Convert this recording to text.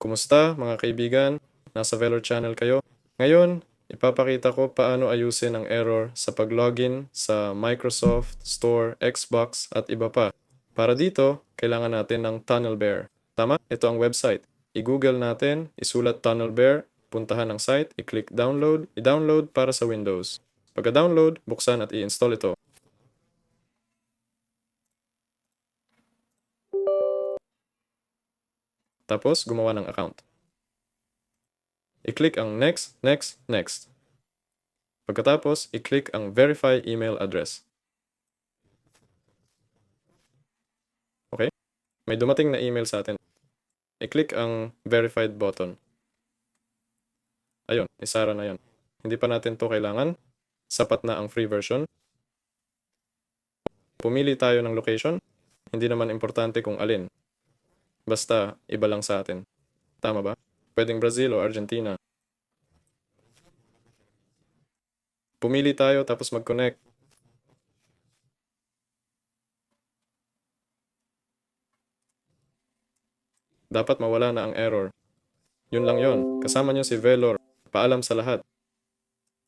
Kumusta mga kaibigan? Nasa Velor Channel kayo? Ngayon, ipapakita ko paano ayusin ang error sa pag-login sa Microsoft Store, Xbox at iba pa. Para dito, kailangan natin ng TunnelBear. Tama? Ito ang website. I-google natin, isulat TunnelBear, puntahan ang site, i-click download, i-download para sa Windows. Pagka-download, buksan at i-install ito. Tapos, gumawa ng account. I-click ang next, next, next. Pagkatapos, i-click ang verify email address. Okay? May dumating na email sa atin. I-click ang verified button. Ayun, isara na yon. Hindi pa natin to kailangan. Sapat na ang free version. Pumili tayo ng location. Hindi naman importante kung alin. Basta, iba lang sa atin. Tama ba? Pwedeng Brazil o Argentina. Pumili tayo tapos mag-connect. Dapat mawala na ang error. Yun lang yon. Kasama nyo si Velor. Paalam sa lahat.